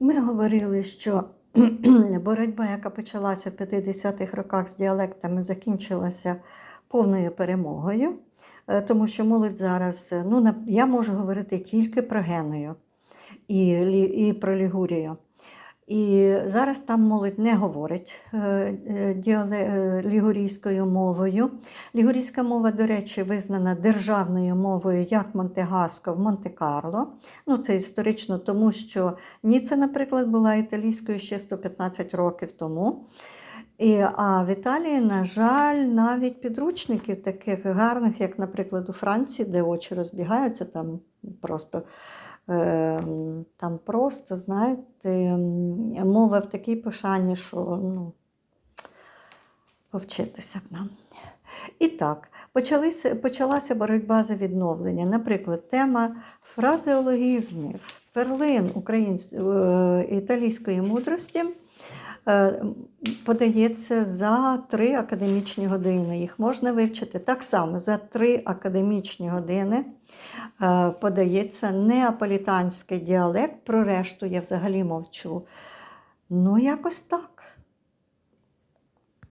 Ми говорили, що боротьба, яка почалася в 50-х роках з діалектами, закінчилася повною перемогою, Е, тому що молодь зараз, е, ну, я можу говорити тільки про Геною і, і про Лігурію. І зараз там молодь не говорить е, е, е, лігурійською мовою. Лігурійська мова, до речі, визнана державною мовою як Монтегаско в Монте-Карло. Ну, це історично, тому що Ніцца, наприклад, була італійською ще 115 років тому. І, а в Італії, на жаль, навіть підручників таких гарних, як, наприклад, у Франції, де очі розбігаються, там просто, там просто знаєте, мова в такій пошані, що ну, повчитися б нам. І так, почалися, почалася боротьба за відновлення. Наприклад, тема фразеологізмів, перлин українсь- е, італійської мудрості подається за три академічні години. Їх можна вивчити так само за три академічні години. е, Подається неаполітанський діалект, про решту я взагалі мовчу. Ну, якось так.